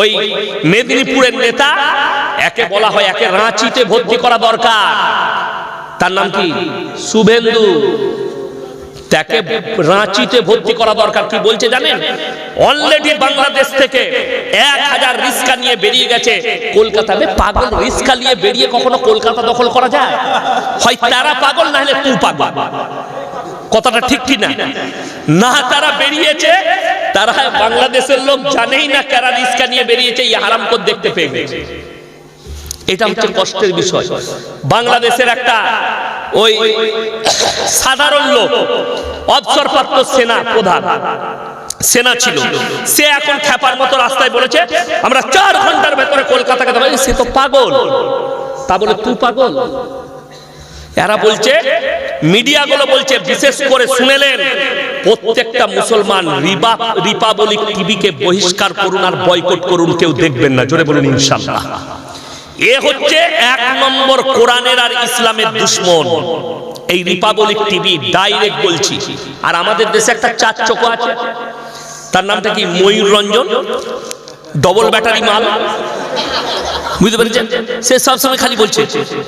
ওই মেদিনীপুরের নেতা, একে বলা হয় একে রাঁচিতে ভর্তি করা দরকার। তার নাম কি? শুভেন্দু। তাকে রাঁচিতে ভর্তি করা দরকার, কি বলছে জানেন? অলরেডি বাংলাদেশ থেকে এক হাজার রিস্কা নিয়ে বেরিয়ে গেছে। কলকাতাতে পাগল রিস্কা নিয়ে বেরিয়ে কখনো কলকাতা দখল করা যায়? হয় তারা পাগল না হলে তুই পাগল? কথাটা ঠিক কি না না তারা বেরিয়েছে। তারা বাংলাদেশের লোক জানেই না কারা রিস্কা নিয়ে বেরিয়েছে, এই হারাম কর দেখতে পেয়ে গেছে। এটা হচ্ছে কষ্টের বিষয়। বাংলাদেশের একটা ওই সাধারণ লোক, অবসরপ্রাপ্ত সেনা প্রধান, সেনা ছিল। সে এখন খ্যাপার মতো রাস্তায় বলেছে, আমরা চার ঘণ্টার ভেতরে কলকাতাকে দেবো সে তো পাগল। তা বলে, তুই পাগল? এরা বলছে, মিডিয়াগুলো বলছে, বিশেষ করে শুনেলেন, প্রত্যেকটা মুসলমান রিবা, রিপাবলিক টিভিকে বহিষ্কার করুন আর বয়কট করুন, কেউ দেখবেন না। জোরে বলুন ইনশাল্লাহ এ হচ্ছে এক নম্বর কোরআনের আর ইসলামের দুশ্মন। এই রিপাবলিক টিভি ডাইরেক্ট বলছি। আর আমাদের দেশে একটা চার চোখ আছে। তার নামটা কি? ময়ূর রঞ্জন? ডবল ব্যাটারি মাল? বুঝতে পেরেছেন? সে সবসময় খালি বলছে,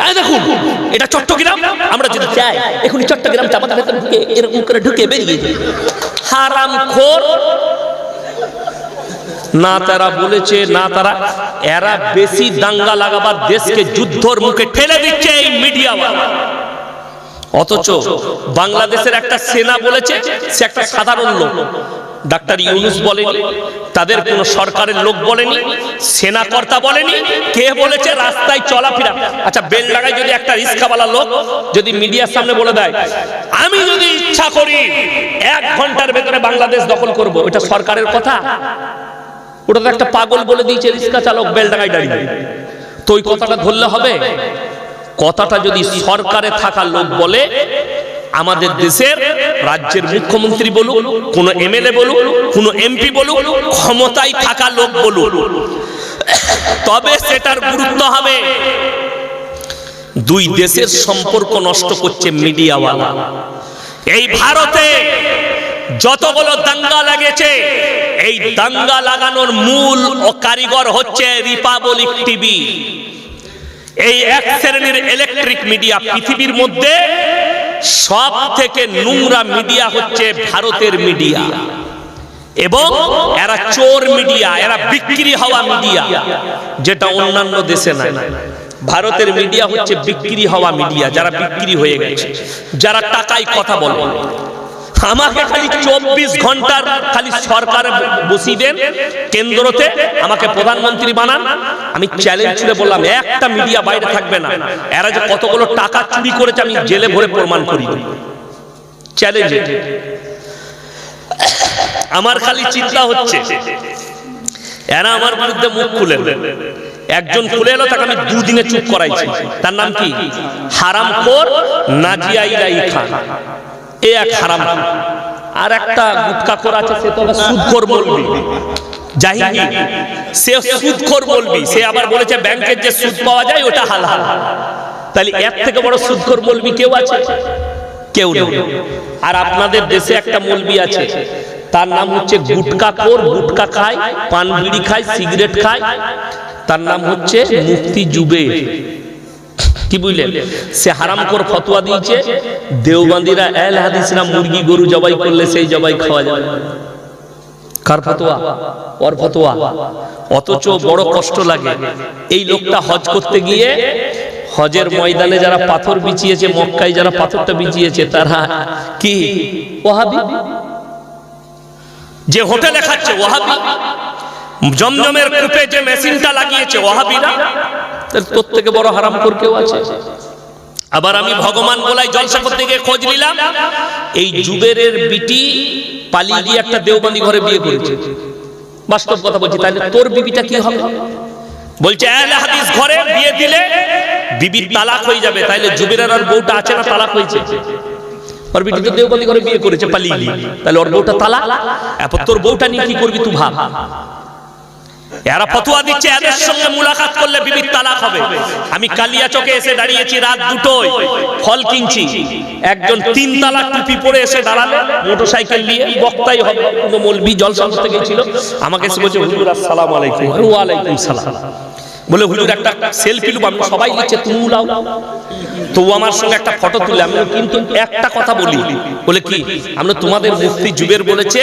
এই দেখুন, এটা চট্টগ্রাম, আমরা যদি চাই এখন চট্টগ্রাম চাপাতে ভেতরে ঢুকে এরকম করে ঢুকে বেরিয়ে হারাম খোর। না তারা বলেছে, না তারা, এরা বেশি দাঙ্গা লাগাবার দেশকে যুদ্ধর মুখে ঠেলে দিচ্ছে এই মিডিয়া অথচ বাংলাদেশের একটা সেনা বলেছে, সে একটা সাধারণ লোক। ডাক্তার ইউনুস বলেনি, তাদের কোন সরকারের লোক বলেনি সেনা কর্তা বলেনি, কে বলেছে রাস্তায় চলাফেরা। আচ্ছা বেল লাগায় যদি একটা রিস্কাওয়ালা লোক যদি মিডিয়ার সামনে বলে দেয়, আমি যদি ইচ্ছা করি এক ঘণ্টার ভেতরে বাংলাদেশ দখল করব এটা সরকারের কথা? ওটা তো একটা পাগল বলে দিয়েছে রিক্সা চালক, বেল বেলডাঙায় দাঁড়িয়ে। তো ওই কথাটা ধরলে হবে? কথাটা যদি সরকারে থাকা লোক বলে আমাদের দেশের রাজ্যের মুখ্যমন্ত্রী বলুক, কোন এমএলএ বলুক, কোন এমপি বলুক, ক্ষমতায় থাকা লোক বলুক। তবে সেটার গুরুত্ব হবে দুই দেশের সম্পর্ক নষ্ট করছে মিডিয়াওয়ালা। এই ভারতে যতগুলো দাঙ্গা লাগেছে, এই দাঙ্গা লাগানোর মূল ও কারিগর হচ্ছে রিপাবলিক টিভি। এই এক শ্রেণির ইলেকট্রিক মিডিয়া পৃথিবীর মধ্যে সব থেকে নোংরা মিডিয়া হচ্ছে ভারতের মিডিয়া। এবং এরা চোর মিডিয়া, এরা বিক্রি হওয়া মিডিয়া, যেটা অন্যান্য দেশে নাই। ভারতের মিডিয়া হচ্ছে বিক্রি হওয়া মিডিয়া, যারা বিক্রি হয়ে গেছে, যারা টাকায় কথা বলে। আমাকে খালি চব্বিশ ঘণ্টার খালি সরকার বসিয়ে দেন, কেন্দ্রতে আমাকে প্রধানমন্ত্রী বানান। আমি চ্যালেঞ্জ ছুড়ে বললাম, একটা মিডিয়া বাইরে থাকবে না। এরা যে কতগুলো টাকা চুরি করেছে, আমি জেলে ভরে প্রমাণ করি। চ্যালেঞ্জ আমার খালি চিন্তা হচ্ছে, এরা আমার বিরুদ্ধে মুখ খুলে একজন খুলে এলো, তাকে আমি দুদিনে চুপ করাইছি। তার নাম কি? হারাম খোর নাজিয়া ইলাই খান এ এক হারাম। আর একটা গুটকা খোর আছে, সে তো আবার সুদখোর বলবি। জাহিদি সে সুদখোর বলবি। সে আবার বলেছে, ব্যাংকের যে সুদ পাওয়া যায়, ওটা হালাল। তাহলে এর থেকে বড় সুদখোর বলবি কেউ আছে? কেউ নেই। আর আপনাদের দেশে একটা মলবি আছে। তার নাম হচ্ছে গুটকা খোর, গুটকা খায়, পান বিড়ি খায়, সিগারেট খায়। তার নাম হচ্ছে মুফতি জুবে কি বুঝলেন? সে হারাম কর ফতোয়া দিয়েছে, দেওবান্দিরা এল হাদিসরা মুরগি গরু জবাই করলে সেই জবাই খাওয়া যাবে কার ফতোয়া? ওর ফতোয়া। অথচ বড় কষ্ট লাগে। এই লোকটা হজ করতে গিয়ে হজের ময়দানে যারা পাথর বিছিয়েছে, মক্কায় যারা পাথরটা বিছিয়েছে, তারা কি? ওহাবি যে হোটেলে খাচ্ছে ওহাবি জমজমের কূপে যে মেশিনটা লাগিয়েছে ওহাবিরা তোর থেকে বড় হারাম কর কেউ আছে? আবার আমি ভগবান বলাই জলসা করতে গিয়ে খোঁজ নিলাম, এই জুবেরের বিটি পালিয়ে গিয়ে একটা দেওবানি ঘরে বিয়ে করেছে। বাস্তব কথা বলছি, তাহলে তোর বিবিটা কি হবে? বলছে হাদিস ঘরে বিয়ে দিলে বিবির তালাক হয়ে যাবে তাহলে জুবেরের আর বউটা আছে না তালাক হয়েছে? ওর বিটি তো দেওবানি ঘরে বিয়ে করেছে, পালিয়ে গিয়ে। তাহলে ওর বউটা তালাক? এরপর তোর বউটা নিয়ে কি করবি তুই ভাব? এরা ফতুয়া দিচ্ছে, এদের সঙ্গে মুলাকাত করলে বিবির তালাক হবে। আমি কালিয়া চকে এসে দাঁড়িয়েছি রাত দুটোয়, ফল কিনছি। একজন তিন তালাক টুপি পরে এসে দাঁড়ালে, মোটরসাইকেল নিয়ে বক্তাই হবে, কোনো মলবি জলসা করতে গিয়েছিল। আমাকে এসে বলছে, হুজুর, আসসালামু আলাইকুম। ওয়ালাইকুম সালাম। বলে, হুজুর, একটা সেলফি লুব আমি সবাই নিচ্ছে, তুমি তো ও আমার সঙ্গে একটা ফটো তুলে, আমি কিন্তু একটা কথা বলি। বলে, কি? আমরা তোমাদের মুফতি যুগের বলেছে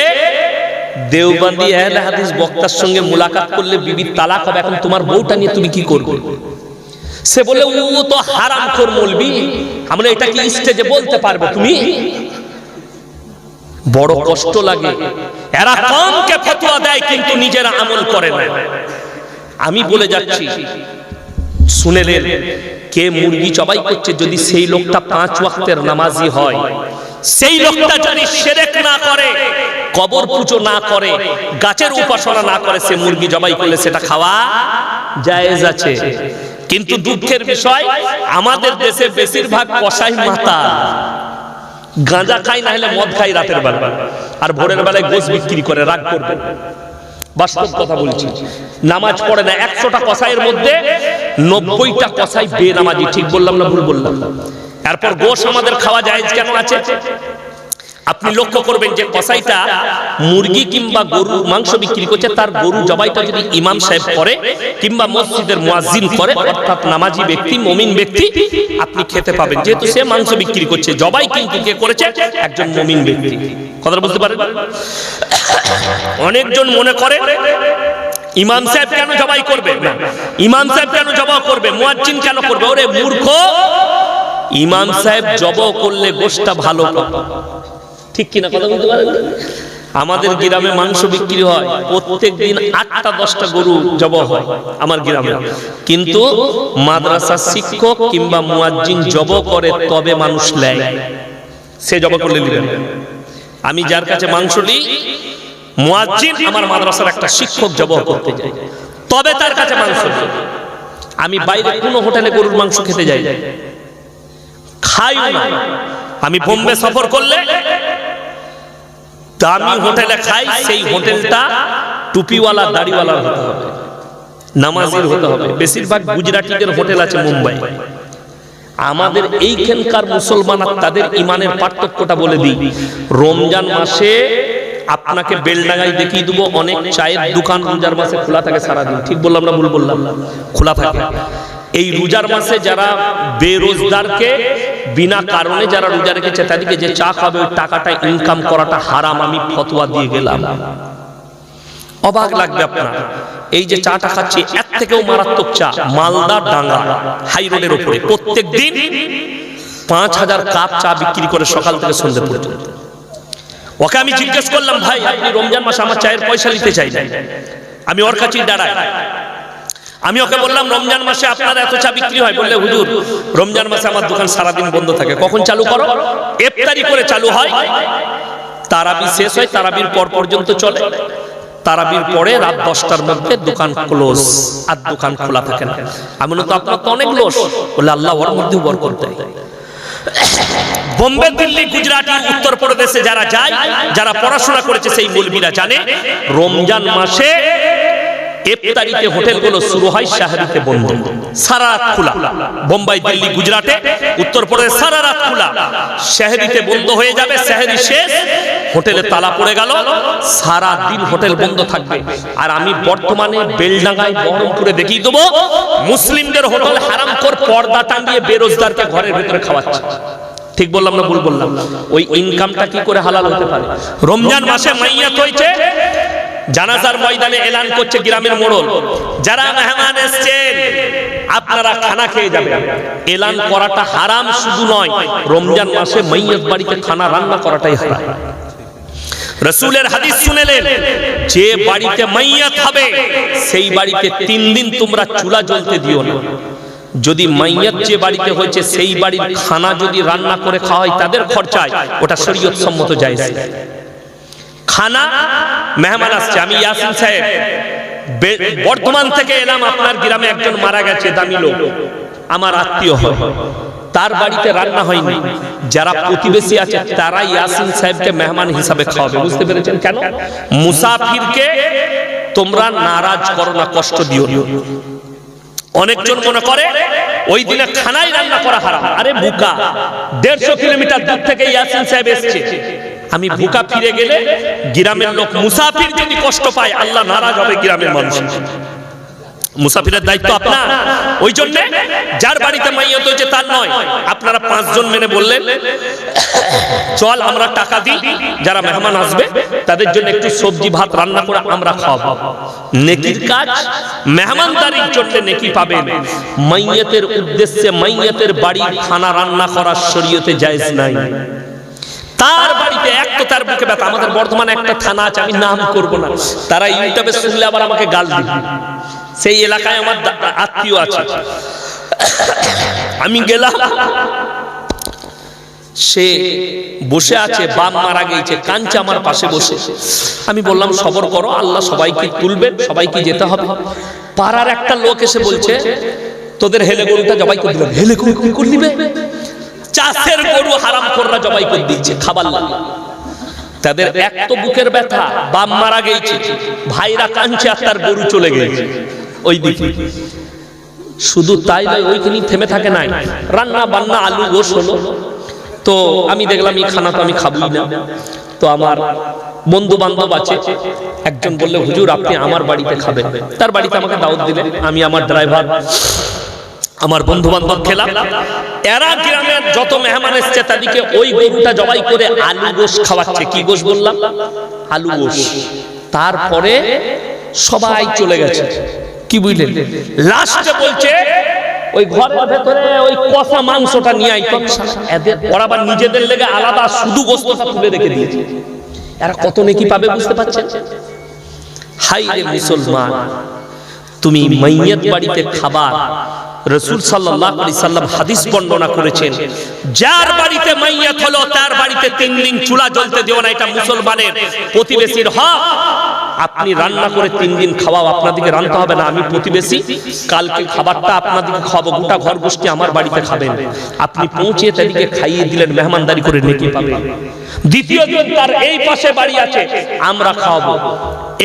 দেওবান্দি আহলে হাদিস বক্তার সঙ্গে মুলাকাত করলে বিবির তালাক হবে। এখন তোমার বউটা নিয়ে তুমি কি করবে? সে বলে ও তো হারাম খোর বলবি আমরা এটা কি স্টেজে বলতে পারব তুমি? বড় কষ্ট লাগে। এরা কমকে ফতোয়া দেয় কিন্তু নিজেরা আমল করে না। আমি বলে যাচ্ছি শুনে শুনেলেন কে মুরগি জবাই করছে যদি সেই লোকটা পাঁচ ওয়াক্তের নামাজি হয়? সেই লোকটা যদি সেরেক না করে কবর পুজো না করে গাছের উপাসনা না করে সে মুরগি জবাই করলে সেটা খাওয়া জায়েজ আছে। কিন্তু দুঃখের বিষয় আমাদের দেশে বেশিরভাগ কসাই মাতা। গাঁজা খাই না হলে মদ খাই রাতের বেলা। আর ভোরের বেলায় গোস বিক্রি করে রাগ করবে। বাস্তব কথা বলছি। নামাজ পড়ে না একশোটা কসাইয়ের মধ্যে নব্বইটা কসাই বেনামাজি ঠিক বললাম না ভুল বললাম? এরপর গোশ আমাদের খাওয়া যায় কেন আছে? আপনি লক্ষ্য করবেন যে কসাইটা মুরগি কিংবা গরু মাংস বিক্রি করছে, তার গরু জবাইটা যদি ইমাম সাহেব করে কিংবা মসজিদের মুয়াজ্জিন করে, অর্থাৎ নামাজি ব্যক্তি, মমিন ব্যক্তি, আপনি খেতে পাবেন। যেহেতু সে মাংস বিক্রি করছে, জবাই কিন্তু কে করেছে? একজন মমিন ব্যক্তি। কথাটা বুঝতে পারেন? অনেকজন মনে করে, ইমাম সাহেব কেন জবাই করবে? ইমাম সাহেব কেন জবাই করবে? মুয়াজ্জিন কেন করবে? ওরে মূর্খ! ইমাম সাহেব জব করলে গোশটা ভালো ঠিক কিনা কথা বলতে পারেন? আমাদের গ্রামে মাংস বিক্রি হয় প্রত্যেক দিন আটটা, দশটা গরু জব হয় আমার গ্রামে। কিন্তু মাদ্রাসার শিক্ষক কিংবা মুয়াজ্জিন জব করে তবে মানুষ নেয়। সে জব করলে দিলেন আমি যার কাছে মাংস নিই, মুয়াজ্জিন আমার মাদ্রাসার একটা শিক্ষক জব করতে যায়। তবে তার কাছে মাংস। আমি বাইরে কোনো হোটেলে গরুর মাংস খেতে যাই। খাই না আমি বোম্বে সফর করলে দামি হোটেলে খাই সেই হোটেলটা টুপিওয়ালা দাড়িওয়ালার হতে হবে। নামাজির হতে হবে। বেশিরভাগ গুজরাটিদের হোটেল আছে মুম্বাই। আমাদের এইখানকার মুসলমান আর তাদের ইমানের পার্থক্যটা বলে দিই। রমজান মাসে আপনাকে বেলডাঙ্গায় দেখিয়ে দেবো অনেক চায়ের দোকান রোজার মাসে খোলা থাকে সারাদিন। ঠিক বললাম না ভুল বললাম? খোলা থাকে। এই রোজার মাসে যারা বেরোজগারকে বিনা কারণে যারা রোজা রেখেছে, তাদেরকে যে চা খাবে, ওই টাকাটা ইনকাম করাটা হারাম, আমি ফতোয়া দিয়ে গেলাম। অবাক লাগবে আপনার। এই যে চাটা খাচ্ছি, এর থেকেও মারাত্মক চা, মালদা ডাঙ্গা হাই রোডের উপরে। প্রত্যেক দিন পাঁচ হাজার কাপ চা বিক্রি করে সকাল থেকে সন্ধ্যে পর্যন্ত। ওকে আমি জিজ্ঞেস করলাম, ভাই, আপনি রমজান মাসে আমার চায়ের পয়সা নিতে চাই আমি ওর কাছেই দাঁড়াই। আমি ওকে বললাম, রমজান মাসে আপনার এত চা বিক্রি হয়? বললে, হুজুর, রমজান মাসে আমার দোকান সারাদিন বন্ধ থাকে। কখন চালু করো? ইফতারি করে চালু হয়। তারাবি শেষ হয়, তারাবির পর পর্যন্ত চলে। তারাবির পরে রাত দশটার মধ্যে দোকান ক্লোজ, আর দোকান খোলা থাকে না। আমি তো আপনার তো অনেক লোস বলে আল্লাহ ওর মধ্যে বরকত করতে বোম্বে, দিল্লি, গুজরাট, উত্তর প্রদেশে যারা যায়, যারা পড়াশোনা করেছে, সেই মৌলবীরা জানে, রমজান মাসে ইফতারিতে হোটেলগুলো শুরু হয় শাহরিতে বন্ধ সারা রাত খোলা। বোম্বাই, দিল্লি, গুজরাটে সারা রাত খোলা। শাহরিতে বন্ধ হয়ে যাবে, শাহরি শেষ। হোটেলে তালা পড়ে গেল। সারা দিন হোটেল বন্ধ থাকবে। আর আমি বর্তমানে বেলডাঙ্গায় বহরমপুরে দেখিয়ে দেবো, মুসলিমদের হোটেল হারাম পর্দা টাঙিয়ে বেরোজগারকে ঘরের ভিতরে খাওয়াচ্ছে। ঠিক বললাম না ভুল বললাম? ওই ইনকামটা কি করে হালাল হতে পারে? রমজান মাসে মাইয়াত হয়েছে। জানাজার ময়দানে এলান করছে গ্রামের মোড়ল। যারা মেহমান এসছেন, আপনারা খানা খেয়ে যাবেন। এলান করাটা হারাম শুধু নয়, রমজান মাসে মাইয়াত বাড়িতে খানা রান্না করাটাই হারাম। রসুলের হাদিস শুনেলেন, যে বাড়িতে মাইয়াত হবে সেই বাড়িতে তিন দিন তোমরা চুলা জ্বলতে দিও না। যদি মাইয়াত যে বাড়িতে হয়েছে, সেই বাড়ির খানা যদি রান্না করে খাওয়া হয় তাদের খরচায়, ওটা শরীয়ত সম্মত যায় খানা মেহমান আসছে, আমি ইয়াসিন সাহেব। বে- বর্ধমান থেকে এলাম, আপনার গ্রামে একজন মারা গেছে, দামি লোক। আমার আত্মীয় হয়। তার বাড়িতে রান্না হয়নি। যারা প্রতিবেশী আছে তারা ইয়াসিন সাহেবকে মেহমান হিসাবে খাওয়াবে। বুঝতে পেরেছেন কেন? মুসাফিরকে তোমরা নারাজ করো না, কষ্ট দিও। অনেকজন মনে করে, ওই দিনে খানাই রান্না করা হারাম। আরে বুকা, দেড়শো কিলোমিটার দূর থেকে ইয়াসিন সাহেব এসছে। আমি বুকা ফিরে গেলে গ্রামের লোক মুসাফির যদি কষ্ট পায়, আল্লাহ নারাজ হবে গ্রামের মানুষ। মুসাফিরের দায়িত্ব আপনার। ওই জন্য যার বাড়িতে মাইয়ত হয়েছে তার নয়। আপনারা পাঁচজন মেনে বললেন, চল আমরা টাকা দিই, যারা মেহমান আসবে, তাদের জন্য একটু সবজি, ভাত রান্না করে আমরা খাওয়াবো। নেকির কাজ, মেহমানদারির জন্য নেকি পাবেন। মাইয়াতের উদ্দেশ্যে মাইয়াতের বাড়ির খানা রান্না করার শরীয়তে জায়েজ নাই। তার বাড়িতে এক তো তার বুকে ব্যথা। আমাদের বর্তমানে একটা থানা আছে, আমি নাম করব না। তারা ইউটিউবে শুনলে আবার আমাকে গাল দিবে। সেই এলাকায় আমার আত্মীয় আছে। আমি গেলাম। সে বসে আছে বাম মারা গেছে, কাঞ্চা আমার পাশে বসে। আমি বললাম, সবর করো, আল্লাহ সবাইকে তুলবেন সবাইকে যেতে হবে। পাড়ার একটা লোক এসে বলছে, তোদের হেলে গরুটা জবাই করে দিলাম। হেলে করে দিবে? চাষের গরু হারাম কররা জবাই করে দিচ্ছে খাবার লাগে। তাদের এক তো বুকের ব্যথা বাম মারা গেছে, ভাইরা কাঞ্চে আর তার গরু চলে গেছে। ওই দিকে শুধু তাই নয় ওইখানেই থেমে থাকে নাই। রান্না বান্না আলু গোস হলো। তো আমি দেখলাম, এই খানা তো আমি খাবই না। তো আমার বন্ধু বান্ধব আছে, একজন বললে, হুজুর, আপনি আমার বাড়িতে খাবেন। তার বাড়িতে আমাকে দাওয়াত দিলেন, আমি আমার ড্রাইভার। আমার বন্ধু বান্ধব খেলাম এরা গ্রামের যত মেহমান এসছে, তাদেরকে ওই গরুটা জবাই করে আলু গোশ খাওয়াচ্ছে। কি গোশ বললাম? আলু গোশ। তারপরে সবাই চলে গেছে। কি বুঝলেন? লাস্টে বলছে, ওই ঘরের ভেতরে ওই কষা মাংসটা নিয়ে আইতো এদের ওরা আবার নিজেদের লেগে আলাদা শুধু গোস্তটা তুলে রেখে দিয়েছে। এরা কত নেকি পাবে বুঝতে পারছেন? হাই রে মুসলমান, তুমি মাইয়াত বাড়িতে খাবার রসুল সাল্লাল্লাহু আলাইহি সাল্লাম হাদিস বর্ণনা করেছেন, যার বাড়িতে মাইয়াত হলো, তার বাড়িতে তিন দিন চুলা জ্বলতে দিও না, এটা মুসলমানের প্রতিবেশীর হক। আপনি রান্না করে তিন দিন খাওয়াও আপনাদেরকে রান্না হবে না, আমি প্রতিবেশী। কালকে খাবারটা আপনাদেরকে খাওয়াবো, গোটা ঘর গোষ্ঠী আমার বাড়িতে খাবেন। আপনি পৌঁছে তাদেরকে খাইয়ে দিলেন, মেহমানদারি করে নেকি পাবেন। দ্বিতীয় দিন তার এই পাশে বাড়ি আছে, আমরা খাওয়াবো।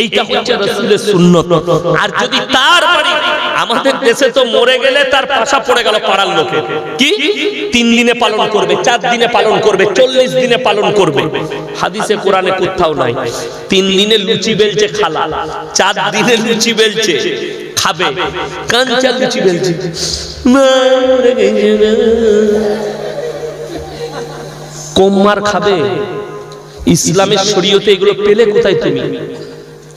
এইটা হচ্ছে রসুলের সুন্নত। আর যদি তার বাড়ি আমাদের দেশে তো মরে গেলে তার পাশা পড়ে গেল পাড়ার লোকে। কি? তিন দিনে পালন করবে, চার দিনে পালন করবে, চল্লিশ দিনে পালন করবে। হাদিসে, কোরআনে কোথাও নাই। তিন দিনে লুচি বেলছে খালা, চার দিনে লুচি বেলছে, খাবে, কাঞ্চা লুচি বেলছে। কোম্মার খাবে। ইসলামের শরীয়তে এগুলো পেলে কোথায় তুমি?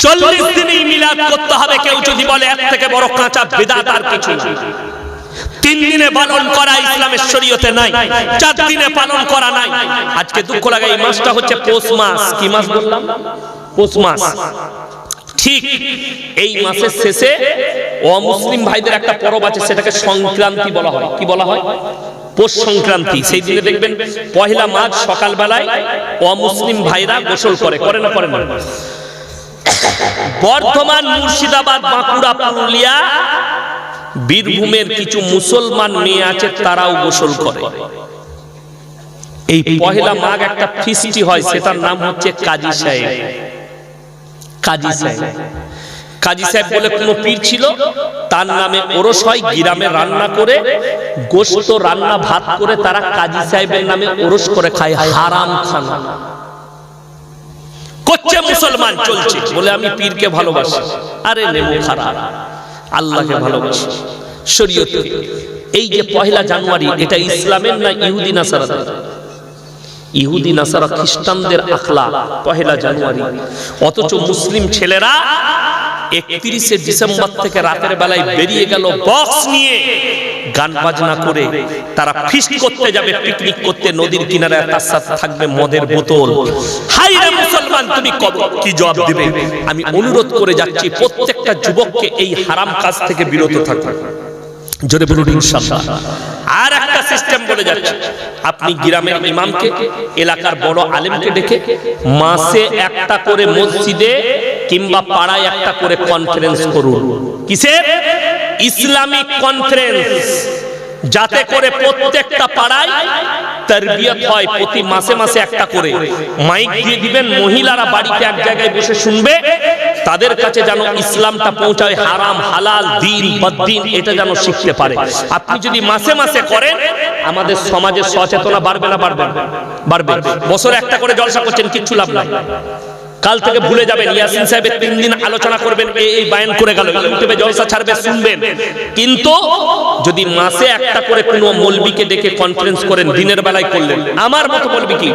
চল্লিশ দিনই মিলাদ করতে হবে, কেউ যদি বলে এক থেকে বড় কাঁচা বেদাত আর কিছু তিন দিনে পালন করা ইসলামের শরীয়তে নাই, চার দিনে পালন করা নাই। আজকে দুঃখ লাগে এই মাসটা হচ্ছে পৌষ মাস। কি মাস বললাম? পৌষ মাস। ঠিক এই মাসের শেষে অমুসলিম ভাইদের একটা পরব আছে, সেটাকে সংক্রান্তি বলা হয়। কি বলা হয়? পৌষ সংক্রান্তি সেই দিনে দেখবেন পহেলা মাঘ সকালবেলায় অমুসলিম ভাইরা গোসল করে করে না করে না বর্ধমান মুর্শিদাবাদ বাঁকুড়া পুরুলিয়া বীরভূমের কিছু মুসলমান মেয়ে আছে তারাও গোসল করে। এই পহেলা মাঘ একটা ফিস্টি হয় সেটার নাম হচ্ছে কাজী সাহেব। কাজী সাহেব। কাজী সাহেব বলে কোনো পীর ছিল? তার নামে ওরস হয়, গ্রামে রান্না করে গোস্ত রান্না ভাত করে তারা কাজী সাহেবের নামে ওরস করে খায়, হারাম খানা। করছে মুসলমান, চলছে, বলে আমি পীরকে ভালোবাসি। আরে নেমো খারাপ আল্লাহকে ভালোবাসি। শরীয়ত, এই যে পহেলা জানুয়ারি, এটা ইসলামের না ইহুদি নাসারাদের? ইহুদি নাসারা খ্রিস্টানদের আখলা পহেলা জানুয়ারি। অথচ মুসলিম ছেলেরা একত্রিশে ডিসেম্বর থেকে রাতের বেলায় বেরিয়ে গেল বক্স নিয়ে। গান বাজনা করে তারা ফিস্ট করতে যাবে পিকনিক করতে, নদীর কিনারে তার সাথে থাকবে মদের বোতল। হাই জবাব দিবে? আমি অনুরোধ করে যাচ্ছি, প্রত্যেকটা যুবককে এই হারাম কাজ থেকে বিরত থাকবে জোরে আর একটা সিস্টেম বলে আপনি গ্রামের ইমামকে, এলাকার বড় আলেমকে ডেকে মাসে একটা করে মসজিদে কিংবা পাড়ায় একটা করে কনফারেন্স করুন। কিসের ইসলামিক কনফারেন্স যাতে করে প্রত্যেকটা পাড়ায় তারবিয়ত হয়, প্রতি মাসে মাসে একটা করে। মাইক দিয়ে দিবেন, মহিলারা বাড়িতে এক জায়গায় বসে শুনবে। তাদের কাছে যেন ইসলামটা পৌঁছায়, হারাম, হালাল, দিন, বদ্দিন, এটা যেন শিখতে পারে। আপনি যদি মাসে মাসে করেন, আমাদের সমাজের সচেতনা বাড়বে না, বাড়বে? বাড়বে। বছরে একটা করে জলসা করছেন, কিচ্ছু লাভ নাই। কাল থেকে ভুলে যাবেন। ইয়াসিন সাহেবের তিন দিন আলোচনা করবেন। এই এই বায়ান করে গেল। ইউটিউবে জলসা ছাড়বে, শুনবেন। কিন্তু যদি মাসে একটা করে কোনো মলবিকে ডেকে কনফারেন্স করেন, দিনের বেলায় করলেন, আমার মতো বলবি কি?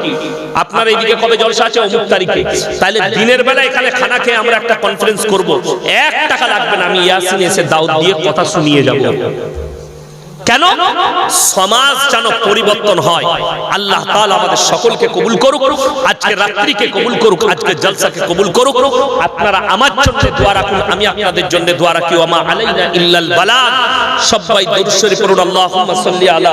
আপনার এইদিকে কবে জলসা আছে? অমুক তারিখে। তাহলে দিনের বেলায় এখানে খানা খেয়ে আমরা একটা কনফারেন্স করব। এক টাকা লাগবে না, আমি ইয়াসিন এসে দাউদ দিয়ে কথা শুনিয়ে যাব। কেন? সমাজ যেন পরিবর্তন হয়। আল্লাহ তাআলা আমাদের সকলকে কবুল করুক। আজকে রাত্রিকে কবুল করুক, আজকে জলসাকে কবুল করুক। আপনারা আমার জন্য দোয়া রাখুন, আমি আপনাদের জন্য দোয়া রাখি। ওমা আলাইনা ইল্লাল বালাগ। সবাই দরুদ শরীফ পড়ুন। আল্লাহুম্মা সাল্লি আলা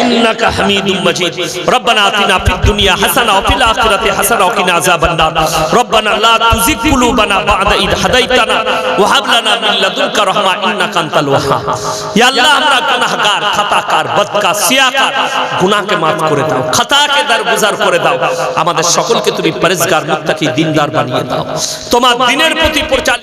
ইন্নাকা হামিদুম মাজিদ। রব্বানা আতিনা ফিদ দুনিয়া হাসানা ওয়া ফিল আখিরাতি হাসানা ওয়া কিনা আযাবান নার। রব্বানা লা তুজিগ কুলুবানা বা'দা ইদ হাদাইতানা ওয়া হাব লানা মিন লাদুনকা রাহমা ইন্নাকা আনতাল ওয়াহ্হাব ইয়া আল্লাহ, আমরা গুনাহগার, খাতাকার বদকা সিয়াকার, গুনাহকে maaf করে দাও, খাতাকে দরগুজার করে দাও। আমাদের সকলকে তুমি পরিষ্কার মুত্তাকি, দিনদার বানিয়ে দাও। তোমার দিনের প্রতি প্রচার